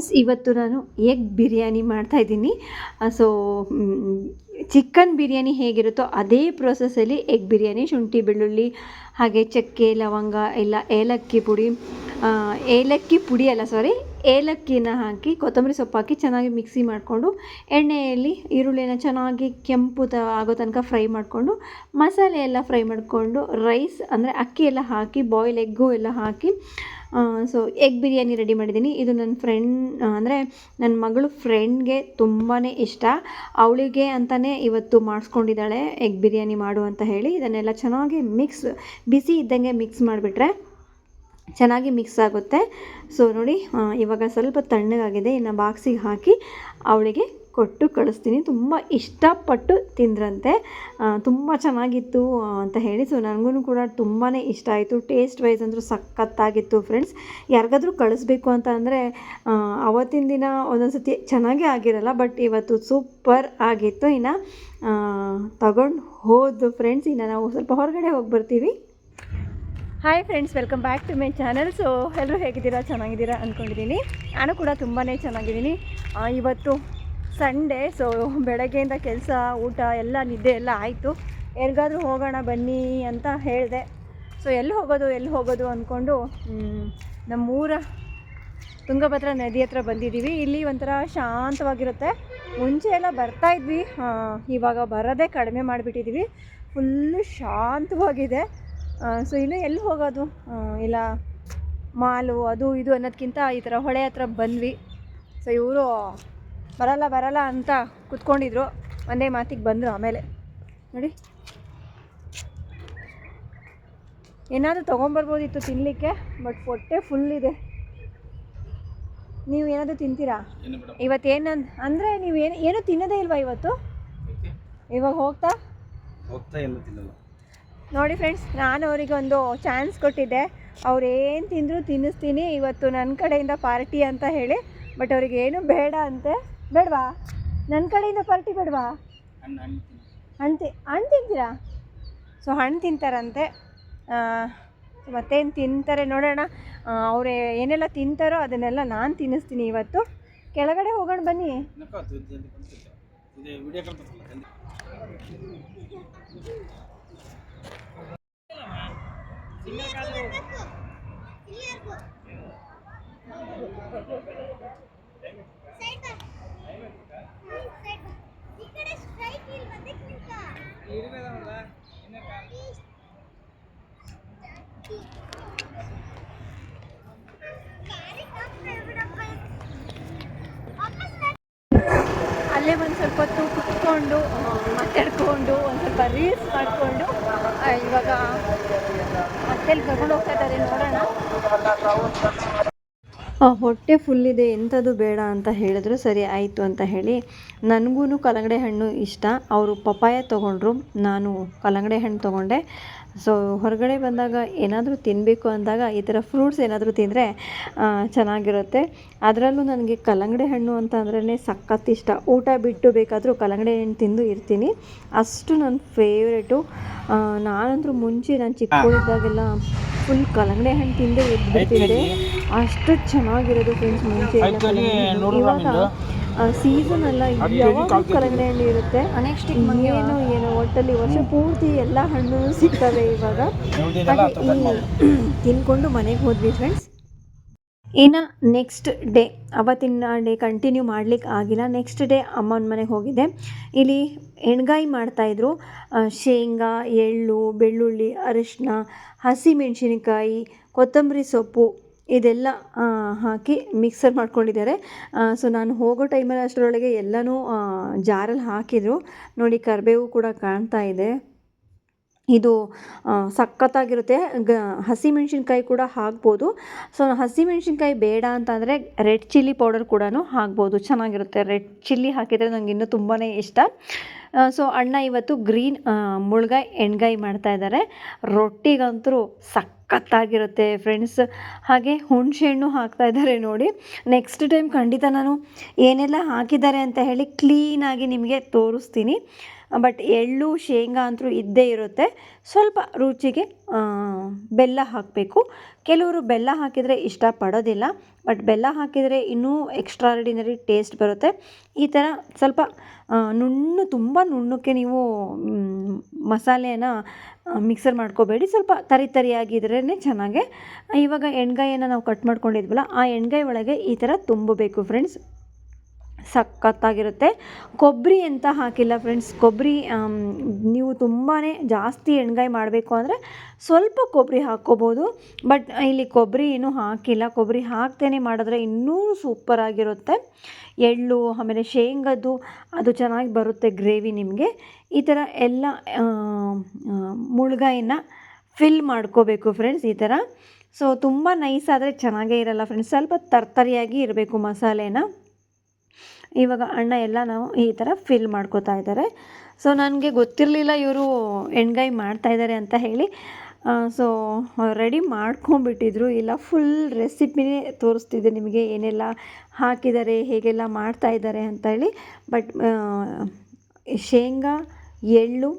Friends, ಇವತ್ತು ನಾನು egg biryani ಮಾಡ್ತಾಯಿದ್ದೀನಿ ಸೊ ಚಿಕನ್ ಬಿರಿಯಾನಿ ಹೇಗಿರುತ್ತೋ ಅದೇ ಪ್ರೊಸೆಸ್ಸಲ್ಲಿ ಎಗ್ ಬಿರಿಯಾನಿ, ಶುಂಠಿ, ಬೆಳ್ಳುಳ್ಳಿ, ಹಾಗೆ ಚಕ್ಕೆ, ಲವಂಗ, ಎಲ್ಲ ಏಲಕ್ಕಿ ಪುಡಿ ಏಲಕ್ಕಿ ಪುಡಿ ಅಲ್ಲ ಸಾರಿ ಏಲಕ್ಕಿನ ಹಾಕಿ, ಕೊತ್ತಂಬರಿ ಸೊಪ್ಪು ಹಾಕಿ ಚೆನ್ನಾಗಿ ಮಿಕ್ಸಿ ಮಾಡಿಕೊಂಡು, ಎಣ್ಣೆಯಲ್ಲಿ ಈರುಳ್ಳಿನ ಚೆನ್ನಾಗಿ ಕೆಂಪು ತ, ಆಗೋ ತನಕ ಫ್ರೈ ಮಾಡಿಕೊಂಡು, ಮಸಾಲೆ ಎಲ್ಲ ಫ್ರೈ ಮಾಡಿಕೊಂಡು ರೈಸ್ ಅಂದರೆ ಅಕ್ಕಿ ಎಲ್ಲ ಹಾಕಿ ಬಾಯ್ಲ್ ಎಗ್ಗು ಎಲ್ಲ ಹಾಕಿ ಸೊ ಎಗ್ ಬಿರಿಯಾನಿ ರೆಡಿ ಮಾಡಿದ್ದೀನಿ. ಇದು ನನ್ನ ಫ್ರೆಂಡ್ ಅಂದರೆ ನನ್ನ ಮಗಳು ಫ್ರೆಂಡ್ಗೆ ತುಂಬಾ ಇಷ್ಟ. ಅವಳಿಗೆ ಅಂತಲೇ ಇವತ್ತು ಮಾಡಿಸ್ಕೊಂಡಿದ್ದಾಳೆ ಎಗ್ ಬಿರಿಯಾನಿ ಮಾಡು ಅಂತ ಹೇಳಿ. ಇದನ್ನೆಲ್ಲ ಚೆನ್ನಾಗಿ ಮಿಕ್ಸ್ ಬಿಸಿ ಇದ್ದಂಗೆ ಮಿಕ್ಸ್ ಮಾಡಿಬಿಟ್ರೆ. ಚೆನ್ನಾಗಿ ಮಿಕ್ಸ್ ಆಗುತ್ತೆ. ಸೊ ನೋಡಿ ಇವಾಗ ಸ್ವಲ್ಪ ತಣ್ಣಗಾಗಿದೆ. ಇನ್ನು ಬಾಕ್ಸಿಗೆ ಹಾಕಿ ಅವಳಿಗೆ ಕೊಟ್ಟು ಕಳಿಸ್ತೀನಿ. ತುಂಬ ಇಷ್ಟಪಟ್ಟು ತಿಂದ್ರಂತೆ. ತುಂಬ ಚೆನ್ನಾಗಿತ್ತು ಅಂತ ಹೇಳಿ. ಸೊ ನನಗೂ ಕೂಡ ತುಂಬಾ ಇಷ್ಟ ಆಯಿತು. ಟೇಸ್ಟ್ ವೈಸ್ ಅಂದರೂ ಸಖತ್ತಾಗಿತ್ತು ಫ್ರೆಂಡ್ಸ್ ಯಾರಿಗಾದ್ರೂ ಕಳಿಸ್ಬೇಕು ಅಂತ ಅಂದರೆ ಅವತ್ತಿನ ದಿನ ಒಂದೊಂದು ಸತಿ ಚೆನ್ನಾಗೇ ಆಗಿರಲ್ಲ ಬಟ್ ಇವತ್ತು ಸೂಪರ್ ಆಗಿತ್ತು. ಇನ್ನು ತಗೊಂಡು ಹೋದು ಫ್ರೆಂಡ್ಸ್ ಇನ್ನು ನಾವು ಸ್ವಲ್ಪ ಹೊರಗಡೆ ಹೋಗಿ ಬರ್ತೀವಿ. Hi friends welcome back to my channel so ಎಲ್ಲರೂ ಹೇಗಿದ್ದೀರಾ? ಚೆನ್ನಾಗಿದ್ದೀರಾ ಅಂದ್ಕೊಂಡಿದ್ದೀನಿ ನಾನು ಕೂಡ ತುಂಬಾ ಚೆನ್ನಾಗಿದ್ದೀನಿ. ಇವತ್ತು ಸಂಡೇ ಸೊ ಬೆಳಗ್ಗೆಯಿಂದ ಕೆಲಸ ಊಟ ಎಲ್ಲ ನಿದ್ದೆ ಎಲ್ಲ ಆಯಿತು. ಎಲ್ಲಿಗಾದರೂ ಹೋಗೋಣ ಬನ್ನಿ ಅಂತ ಹೇಳಿದೆ. ಸೊ ಎಲ್ಲಿ ಹೋಗೋದು ಎಲ್ಲಿ ಹೋಗೋದು ಅಂದ್ಕೊಂಡು ನಮ್ಮೂರ ತುಂಗಭದ್ರಾ ನದಿ ಹತ್ರ ಬಂದಿದ್ದೀವಿ. ಇಲ್ಲಿ ಒಂಥರ ಶಾಂತವಾಗಿರುತ್ತೆ. ಮುಂಚೆ ಎಲ್ಲ ಬರ್ತಾ ಇದ್ವಿ. ಆ, ಇವಾಗ ಬರೋದೇ ಕಡಿಮೆ ಮಾಡಿಬಿಟ್ಟಿದ್ದೀವಿ. ಫುಲ್ಲು ಶಾಂತವಾಗಿದೆ. ಸೊ ಇನ್ನು ಎಲ್ಲಿ ಹೋಗೋದು? ಇಲ್ಲ ಮಾಲು ಅದು ಇದು ಅನ್ನೋದಕ್ಕಿಂತ ಈ ಥರ ಹೊಳೆ ಹತ್ರ ಬಂದ್ವಿ. ಸೊ ಇವರು ಬರಲ್ಲ ಬರಲ್ಲ ಅಂತ ಕುತ್ಕೊಂಡಿದ್ರು. ಒಂದೇ ಮಾತಿಗೆ ಬಂದರು ಆಮೇಲೆ. ನೋಡಿ. ಏನಾದರೂ ತೊಗೊಂಬರ್ಬೋದಿತ್ತು ತಿನ್ನಲಿಕ್ಕೆ ಬಟ್ ಹೊಟ್ಟೆ ಫುಲ್ ಇದೆ. ನೀವು ಏನಾದರೂ ತಿಂತೀರಾ? ಇವತ್ತೇನು ಅಂದರೆ ನೀವು ಏನು ಏನೂ ತಿನ್ನೋದೇ ಇಲ್ವಾ ಇವತ್ತು? ಇವಾಗ ಹೋಗ್ತಾ? ಹೋಗ್ತಾ ಏನು ತಿನ್ನಲ್ಲ. ನೋಡಿ ಫ್ರೆಂಡ್ಸ್ ನಾನು ಅವರಿಗೆ ಒಂದು ಚಾನ್ಸ್ ಕೊಟ್ಟಿದ್ದೆ. ಅವ್ರು ಏನು ತಿಂದರೂ ತಿನ್ನಿಸ್ತೀನಿ ಇವತ್ತು ನನ್ನ ಕಡೆಯಿಂದ ಪಾರ್ಟಿ ಅಂತ ಹೇಳಿ. ಬಟ್ ಅವ್ರಿಗೆ ಏನು ಬೇಡ ಅಂತೆ ಬೇಡವಾ? ನನ್ನ ಕಡೆಯಿಂದ ಪಾರ್ಟಿ ಬೇಡವಾ? ಹಣ್ಣು ಹಣ್ಣು ಹಣ್ಣು ತಿ ಹಣ್ಣು ತಿಂತೀರಾ? ಸೊ ಹಣ್ಣು ತಿಂತಾರಂತೆ. ಮತ್ತೇನು ತಿಂತಾರೆ ನೋಡೋಣ. ಅವ್ರು ಏನೆಲ್ಲ ತಿಂತಾರೋ ಅದನ್ನೆಲ್ಲ ನಾನು ತಿನ್ನಿಸ್ತೀನಿ ಇವತ್ತು. ಕೆಳಗಡೆ ಹೋಗೋಣ ಬನ್ನಿ. ಅಲ್ಲೇ ಒಂದು ಸ್ವಲ್ಪ ಹೊತ್ತು ಕುತ್ಕೊಂಡು ಮಾತಾಡ್ಕೊಂಡು ಒಂದು ಸ್ವಲ್ಪ ರೀಲ್ಸ್ ಮಾಡಿಕೊಂಡು ಇವಾಗ ಮತ್ತೆ ಕರ್ಕೊಂಡು ಹೋಗ್ತಾ ಇದ್ದಾರೆ ನೋಡೋಣ ಆ, ಹೊಟ್ಟೆ ಫುಲ್ಲಿದೆ ಎಂಥದ್ದು ಬೇಡ ಅಂತ ಹೇಳಿದ್ರು ಸರಿ ಆಯಿತು ಅಂತ ಹೇಳಿ. ನನಗೂ ಕಲ್ಲಂಗಡಿ ಹಣ್ಣು ಇಷ್ಟ. ಅವರು ಪಪಾಯ ತೊಗೊಂಡ್ರು ನಾನು ಕಲ್ಲಂಗಡಿ ಹಣ್ಣು ತೊಗೊಂಡೆ. ಸೊ ಹೊರಗಡೆ ಬಂದಾಗ ಏನಾದರೂ ತಿನ್ನಬೇಕು ಅಂದಾಗ ಈ ಥರ ಫ್ರೂಟ್ಸ್ ಏನಾದರೂ ತಿಂದರೆ ಚೆನ್ನಾಗಿರುತ್ತೆ. ಅದರಲ್ಲೂ ನನಗೆ ಕಲ್ಲಂಗಡಿ ಹಣ್ಣು ಅಂತ ಅಂದ್ರೆ ಸಖತ್ ಇಷ್ಟ. ಊಟ ಬಿಟ್ಟು ಬೇಕಾದರೂ ಕಲ್ಲಂಗಡಿ ಹಣ್ಣು ತಿಂದು ಇರ್ತೀನಿ. ಅಷ್ಟು ನನ್ನ ಫೇವ್ರೇಟು ನಾನಂದ್ರೂ ಮುಂಚೆ ನಾನು ಚಿಕ್ಕವಳಿದ್ದಾಗೆಲ್ಲ ಫುಲ್ ಕಲ್ಲಂಗಡಿ ಹಣ್ಣು ತಿಂದು ಎದ್ಬಿಡ್ತಿದ್ದೆ ಅಷ್ಟು ಚೆನ್ನಾಗಿರೋದು ಫ್ರೆಂಡ್ಸ್ ಮುಂಚೆ ಇವಾಗ. ಸೀಸನ್ ಎಲ್ಲ ಯಾವಾಗ ಕಲ್ಲಂಗಡಿ ಹಣ್ಣು ಇರುತ್ತೆ. ಏನು ಏನು ಒಟ್ಟಲ್ಲಿ ವರ್ಷ ಪೂರ್ತಿ ಎಲ್ಲ ಹಣ್ಣು ಸಿಗ್ತವೆ ಇವಾಗ. ತಿನ್ಕೊಂಡು ಮನೆಗೆ ಹೋದ್ವಿ ಫ್ರೆಂಡ್ಸ್ ಇನ್ನು ನೆಕ್ಸ್ಟ್ ಡೇ ಅವತ್ತಿನ ಡೇ ಕಂಟಿನ್ಯೂ ಮಾಡ್ಲಿಕ್ಕೆ ಆಗಿಲ್ಲ. ನೆಕ್ಸ್ಟ್ ಡೇ ಅಮ್ಮನ ಮನೆಗೆ ಹೋಗಿದ್ದೆ. ಇಲ್ಲಿ ಎಣ್ಗಾಯಿ ಮಾಡ್ತಾಯಿದ್ರು ಶೇಂಗಾ ಎಳ್ಳು ಬೆಳ್ಳುಳ್ಳಿ ಅರಿಶಿನ ಹಸಿಮೆಣಸಿನಕಾಯಿ ಕೊತ್ತಂಬರಿ ಸೊಪ್ಪು. ಇದೆಲ್ಲ ಹಾಕಿ ಮಿಕ್ಸರ್ ಮಾಡ್ಕೊಂಡಿದ್ದಾರೆ. ಸೊ ನಾನು ಹೋಗೋ ಟೈಮಲ್ಲಿ ಅಷ್ಟರೊಳಗೆ ಎಲ್ಲನೂ ಜಾರಲ್ಲಿ ಹಾಕಿದರು. ನೋಡಿ, ಕರಿಬೇವು ಕೂಡ ಕಾಣ್ತಾ ಇದೆ. ಇದು ಸಖತ್ತಾಗಿರುತ್ತೆ. ಗ, ಹಸಿಮೆಣ್ಸಿನ್ಕಾಯಿ ಕೂಡ ಹಾಕ್ಬೋದು. ಸೊ ಹಸಿಮೆಣ್ಸಿನ್ಕಾಯಿ ಬೇಡ ಅಂತಂದರೆ ರೆಡ್ ಚಿಲ್ಲಿ ಪೌಡರ್ ಕೂಡ ಹಾಕ್ಬೋದು. ಚೆನ್ನಾಗಿರುತ್ತೆ. ರೆಡ್ ಚಿಲ್ಲಿ ಹಾಕಿದರೆ ನನಗೆ ಇನ್ನೂ ತುಂಬಾ ಇಷ್ಟ. ಸೊ ಅಣ್ಣ ಇವತ್ತು ಗ್ರೀನ್ ಮುಳ್ಗಾಯಿ ಎಣ್ಗಾಯಿ ಮಾಡ್ತಾ ಇದ್ದಾರೆ ರೊಟ್ಟಿಗಂತೂ ಸಖತ್ತಾಗಿರುತ್ತೆ ಫ್ರೆಂಡ್ಸ್ ಹಾಗೆ ಹುಣಸೆಹಣ್ಣು ಹಾಕ್ತಾ ಇದ್ದಾರೆ ನೋಡಿ. ನೆಕ್ಸ್ಟ್ ಟೈಮ್ ಖಂಡಿತ ನಾನು ಏನೆಲ್ಲ ಹಾಕಿದ್ದಾರೆ ಅಂತ ಹೇಳಿ ಕ್ಲೀನಾಗಿ ನಿಮಗೆ ತೋರಿಸ್ತೀನಿ. ಬಟ್ ಎಳ್ಳು, ಶೇಂಗಾ ಅಂತೂ ಇದ್ದೇ ಇರುತ್ತೆ. ಸ್ವಲ್ಪ ರುಚಿಗೆ ಬೆಲ್ಲ ಹಾಕಬೇಕು. ಕೆಲವರು ಬೆಲ್ಲ ಹಾಕಿದರೆ ಇಷ್ಟಪಡೋದಿಲ್ಲ, ಬಟ್ ಬೆಲ್ಲ ಹಾಕಿದರೆ ಇನ್ನೂ ಎಕ್ಸ್ಟ್ರಾರ್ಡಿನರಿ ಟೇಸ್ಟ್ ಬರುತ್ತೆ. ಈ ಥರ ಸ್ವಲ್ಪ ನುಣ್ಣು, ತುಂಬ ನುಣ್ಣಕ್ಕೆ ನೀವು ಮಸಾಲೆಯನ್ನು ಮಿಕ್ಸರ್ ಮಾಡ್ಕೋಬೇಡಿ. ಸ್ವಲ್ಪ ತರಿ ತರಿಯಾಗಿದ್ರೇ ಚೆನ್ನಾಗೆ. ಇವಾಗ ಎಣ್ಗಾಯನ್ನು ನಾವು ಕಟ್ ಮಾಡ್ಕೊಂಡಿದ್ವಲ್ಲ, ಆ ಎಣ್ಗಾಯಿ ಒಳಗೆ ಈ ಥರ ತುಂಬಬೇಕು ಫ್ರೆಂಡ್ಸ್ ಸಖತ್ತಾಗಿರುತ್ತೆ. ಕೊಬ್ಬರಿ ಅಂತ ಹಾಕಿಲ್ಲ ಫ್ರೆಂಡ್ಸ್ ಕೊಬ್ಬರಿ ನೀವು ತುಂಬಾ ಜಾಸ್ತಿ ಎಣ್ಗಾಯಿ ಮಾಡಬೇಕು ಅಂದರೆ ಸ್ವಲ್ಪ ಕೊಬ್ಬರಿ ಹಾಕ್ಕೋಬೋದು. ಬಟ್ ಇಲ್ಲಿ ಕೊಬ್ಬರಿ ಏನೂ ಹಾಕಿಲ್ಲ. ಕೊಬ್ಬರಿ ಹಾಕ್ತೇನೆ ಮಾಡಿದ್ರೆ ಇನ್ನೂ ಸೂಪರಾಗಿರುತ್ತೆ. ಎಳ್ಳು ಆಮೇಲೆ ಶೇಂಗದ್ದು ಅದು ಚೆನ್ನಾಗಿ ಬರುತ್ತೆ ಗ್ರೇವಿ ನಿಮಗೆ. ಈ ಥರ ಎಲ್ಲ ಆ, ಫಿಲ್ ಮಾಡ್ಕೋಬೇಕು ಫ್ರೆಂಡ್ಸ್ ಈ ಥರ. ಸೊ ತುಂಬ ನೈಸ್ ಆದರೆ ಚೆನ್ನಾಗೇ ಇರಲ್ಲ ಫ್ರೆಂಡ್ಸ್ ಸ್ವಲ್ಪ ತರ್ತರಿಯಾಗಿ ಇರಬೇಕು ಮಸಾಲೆನ. ಇವಾಗ ಅಣ್ಣ ಎಲ್ಲ ನಾವು ಈ ಥರ ಫಿಲ್ ಮಾಡ್ಕೋತಾ ಇದ್ದಾರೆ. ಸೊ ನನಗೆ ಗೊತ್ತಿರಲಿಲ್ಲ ಇವರು ಎಣ್ಗಾಯಿ ಮಾಡ್ತಾಯಿದ್ದಾರೆ ಅಂತ ಹೇಳಿ. ಸೊ ರೆಡಿ ಮಾಡ್ಕೊಂಬಿಟ್ಟಿದ್ರು ಇಲ್ಲ ಫುಲ್ ರೆಸಿಪಿನೇ ತೋರಿಸ್ತಿದ್ದೆ ನಿಮಗೆ ಏನೆಲ್ಲ ಹಾಕಿದ್ದಾರೆ, ಹೇಗೆಲ್ಲ ಮಾಡ್ತಾ ಇದ್ದಾರೆ ಅಂತ ಹೇಳಿ. ಬಟ್ ಶೇಂಗಾ, ಎಳ್ಳು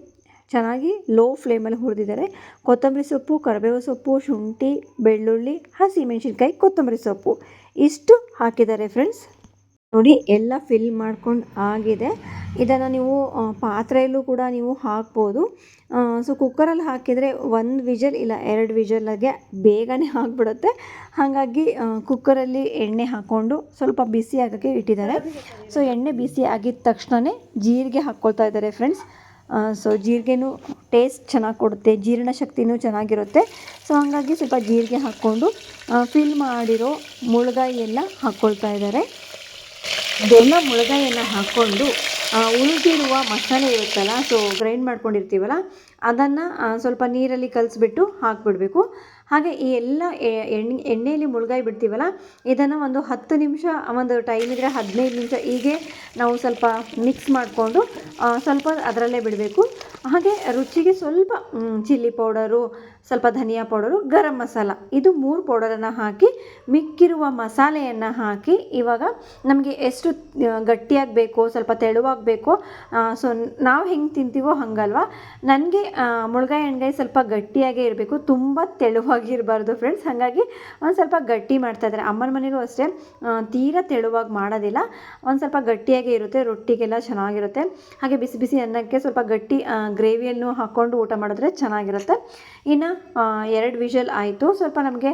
ಚೆನ್ನಾಗಿ ಲೋ ಫ್ಲೇಮಲ್ಲಿ ಹುರಿದಿದ್ದಾರೆ. ಕೊತ್ತಂಬರಿ ಸೊಪ್ಪು, ಕರಿಬೇವು ಸೊಪ್ಪು, ಶುಂಠಿ, ಬೆಳ್ಳುಳ್ಳಿ, ಹಸಿಮೆಣಸಿನ್ಕಾಯಿ, ಕೊತ್ತಂಬರಿ ಸೊಪ್ಪು. ಇಷ್ಟು ಹಾಕಿದ್ದಾರೆ ಫ್ರೆಂಡ್ಸ್ ನೋಡಿ ಎಲ್ಲ ಫಿಲ್ ಮಾಡ್ಕೊಂಡು ಆಗಿದೆ. ಇದನ್ನು ನೀವು ಪಾತ್ರೆಯಲ್ಲೂ ಕೂಡ ನೀವು ಹಾಕ್ಬೋದು. ಸೊ ಕುಕ್ಕರಲ್ಲಿ ಹಾಕಿದರೆ ಒಂದು ವಿಜಲ್ ಇಲ್ಲ, ಎರಡು ವಿಜಲ್ಗೆ ಬೇಗನೆ ಆಗಿಬಿಡುತ್ತೆ. ಹಾಗಾಗಿ ಕುಕ್ಕರಲ್ಲಿ ಎಣ್ಣೆ ಹಾಕ್ಕೊಂಡು ಸ್ವಲ್ಪ ಬಿಸಿ ಆಗೋಕ್ಕೆ ಇಟ್ಟಿದ್ದಾರೆ. ಸೊ ಎಣ್ಣೆ ಬಿಸಿ ಆಗಿದ ತಕ್ಷಣವೇ ಜೀರಿಗೆ ಹಾಕ್ಕೊಳ್ತಾ ಇದ್ದಾರೆ ಫ್ರೆಂಡ್ಸ್ ಸೊ ಜೀರಿಗೆನೂ ಟೇಸ್ಟ್ ಚೆನ್ನಾಗಿ ಕೊಡುತ್ತೆ ಜೀರ್ಣಶಕ್ತಿನೂ ಚೆನ್ನಾಗಿರುತ್ತೆ. ಸೊ ಹಾಗಾಗಿ ಸ್ವಲ್ಪ ಜೀರಿಗೆ ಹಾಕ್ಕೊಂಡು ಫಿಲ್ ಮಾಡಿರೋ ಮುಳುಗಾಯಿ ಎಲ್ಲ ಹಾಕ್ಕೊಳ್ತಾ ಇದ್ದಾರೆ. ಬೆಲ್ಲ ಮುಳಗಾಯಿಯನ್ನು ಹಾಕ್ಕೊಂಡು ಉಳಿದಿರುವ ಮಸಾಲೆ ಇರುತ್ತಲ್ಲ ಸೊ ಗ್ರೈಂಡ್ ಮಾಡ್ಕೊಂಡಿರ್ತೀವಲ್ಲ, ಅದನ್ನು ಸ್ವಲ್ಪ ನೀರಲ್ಲಿ ಕಲಸಿಬಿಟ್ಟು ಹಾಕಿಬಿಡಬೇಕು. ಹಾಗೆ ಈ ಎಲ್ಲ ಎಣ್ಣೆ, ಎಣ್ಣೆಯಲ್ಲಿ ಮುಳುಗಾಯಿ ಬಿಡ್ತೀವಲ್ಲ, ಇದನ್ನು ಒಂದು ಹತ್ತು ನಿಮಿಷ, ಒಂದು ಟೈಮ್ ಇದ್ದರೆ ಹದಿನೈದು ನಿಮಿಷ ಹೀಗೆ ನಾವು ಸ್ವಲ್ಪ ಮಿಕ್ಸ್ ಮಾಡಿಕೊಂಡು ಸ್ವಲ್ಪ ಅದರಲ್ಲೇ ಬಿಡಬೇಕು. ಹಾಗೆ ರುಚಿಗೆ ಸ್ವಲ್ಪ ಚಿಲ್ಲಿ ಪೌಡರು ಸ್ವಲ್ಪ ಧನಿಯಾ ಪೌಡರು, ಗರಂ ಮಸಾಲ. ಇದು ಮೂರು ಪೌಡರನ್ನು ಹಾಕಿ, ಮಿಕ್ಕಿರುವ ಮಸಾಲೆಯನ್ನು ಹಾಕಿ, ಇವಾಗ ನಮಗೆ ಎಷ್ಟು ಗಟ್ಟಿಯಾಗಿ ಬೇಕೋ ಸ್ವಲ್ಪ ತೆಳುವಾಗಿ ಬೇಕೋ ಸೊ ನಾವು ಹೆಂಗೆ ತಿಂತೀವೋ ಹಾಗಲ್ವಾ? ನನಗೆ ಮುಳುಗಾಯಿ ಎಣ್ಗಾಯಿ ಸ್ವಲ್ಪ ಗಟ್ಟಿಯಾಗೇ ಇರಬೇಕು, ತುಂಬ ತೆಳುವಾಗಿ ಇರಬಾರ್ದು ಫ್ರೆಂಡ್ಸ್ ಹಾಗಾಗಿ ಒಂದು ಸ್ವಲ್ಪ ಗಟ್ಟಿ ಮಾಡ್ತಾಯಿದ್ದಾರೆ ಅಮ್ಮನ ಮನೆಯಲ್ಲೂ ಅಷ್ಟೇ ತೀರಾ ತೆಳುವಾಗಿ ಮಾಡೋದಿಲ್ಲ, ಒಂದು ಸ್ವಲ್ಪ ಗಟ್ಟಿಯಾಗೇ ಇರುತ್ತೆ, ರೊಟ್ಟಿಗೆಲ್ಲ ಚೆನ್ನಾಗಿರುತ್ತೆ. ಹಾಗೆ ಬಿಸಿ ಬಿಸಿ ಅನ್ನಕ್ಕೆ ಸ್ವಲ್ಪ ಗಟ್ಟಿ ಗ್ರೇವಿಯನ್ನು ಹಾಕ್ಕೊಂಡು ಊಟ ಮಾಡಿದ್ರೆ ಚೆನ್ನಾಗಿರುತ್ತೆ. ಇನ್ನು ಎರಡು ವಿಷಲ್ ಆಯಿತು. ಸ್ವಲ್ಪ ನಮಗೆ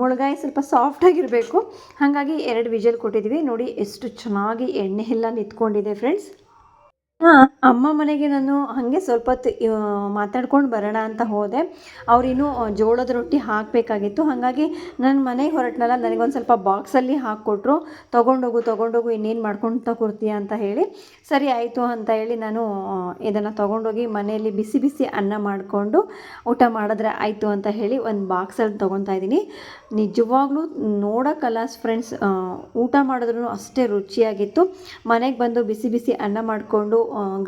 ಮುಳುಗಾಯಿ ಸ್ವಲ್ಪ ಸಾಫ್ಟಾಗಿರಬೇಕು ಹಾಗಾಗಿ ಎರಡು ವಿಷಲ್ ಕೊಟ್ಟಿದ್ವಿ. ನೋಡಿ, ಎಷ್ಟು ಚೆನ್ನಾಗಿ ಎಣ್ಣೆ ಎಲ್ಲ ನಿಂತ್ಕೊಂಡಿದೆ ಫ್ರೆಂಡ್ಸ್ ಹಾಂ, ಅಮ್ಮ ಮನೆಗೆ ನಾನು ಹಾಗೆ ಸ್ವಲ್ಪ ಹೊತ್ತು ಮಾತಾಡ್ಕೊಂಡು ಬರೋಣ ಅಂತ ಹೋದೆ. ಅವರಿನ್ನೂ ಜೋಳದ ರೊಟ್ಟಿ ಹಾಕಬೇಕಾಗಿತ್ತು. ಹಾಗಾಗಿ ನನ್ನ ಮನೆಗೆ ಹೊರಟ್ನಲ್ಲ, ನನಗೊಂದು ಸ್ವಲ್ಪ ಬಾಕ್ಸಲ್ಲಿ ಹಾಕ್ಕೊಟ್ರು. ತೊಗೊಂಡೋಗು ತೊಗೊಂಡೋಗು, ಇನ್ನೇನು ಮಾಡ್ಕೊಳ್ತಾ ಕೂರ್ತೀಯ ಅಂತ ಹೇಳಿ. ಸರಿ ಆಯಿತು ಅಂತ ಹೇಳಿ ನಾನು ಇದನ್ನು ತೊಗೊಂಡೋಗಿ ಮನೆಯಲ್ಲಿ ಬಿಸಿ ಬಿಸಿ ಅನ್ನ ಮಾಡಿಕೊಂಡು ಊಟ ಮಾಡಿದ್ರೆ ಆಯಿತು ಅಂತ ಹೇಳಿ ಒಂದು ಬಾಕ್ಸಲ್ಲಿ ತೊಗೊತಾ ಇದ್ದೀನಿ. ನಿಜವಾಗ್ಲೂ ನೋಡೋಕ್ಕಲ್ಲ ಫ್ರೆಂಡ್ಸ್ ಊಟ ಮಾಡಿದ್ರೂ ಅಷ್ಟೇ ರುಚಿಯಾಗಿತ್ತು. ಮನೆಗೆ ಬಂದು ಬಿಸಿ ಬಿಸಿ ಅನ್ನ ಮಾಡಿಕೊಂಡು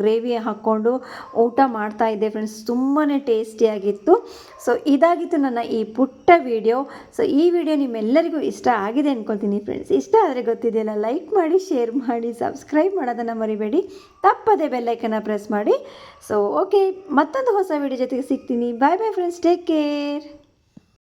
ಗ್ರೇವಿ ಹಾಕ್ಕೊಂಡು ಊಟ ಮಾಡ್ತಾ ಇದ್ದೆ ಫ್ರೆಂಡ್ಸ್ ತುಂಬಾ ಟೇಸ್ಟಿಯಾಗಿತ್ತು ಸೊ ಇದಾಗಿತ್ತು ನನ್ನ ಈ ಪುಟ್ಟ ವಿಡಿಯೋ ಸೊ ಈ ವಿಡಿಯೋ ನಿಮ್ಮೆಲ್ಲರಿಗೂ ಇಷ್ಟ ಆಗಿದೆ ಅಂದ್ಕೊತೀನಿ ಫ್ರೆಂಡ್ಸ್ ಇಷ್ಟ ಆದರೆ ಗೊತ್ತಿದೆಯಲ್ಲ ಲೈಕ್ ಮಾಡಿ ಶೇರ್ ಮಾಡಿ ಸಬ್ಸ್ಕ್ರೈಬ್ ಮಾಡೋದನ್ನು ಮರಿಬೇಡಿ. ತಪ್ಪದೆ ಬೆಲ್ಲೈಕನ್ನ ಪ್ರೆಸ್ ಮಾಡಿ. ಸೊ ಓಕೆ ಮತ್ತೊಂದು ಹೊಸ ವಿಡಿಯೋ ಜೊತೆಗೆ ಸಿಗ್ತೀನಿ. Bye bye friends take care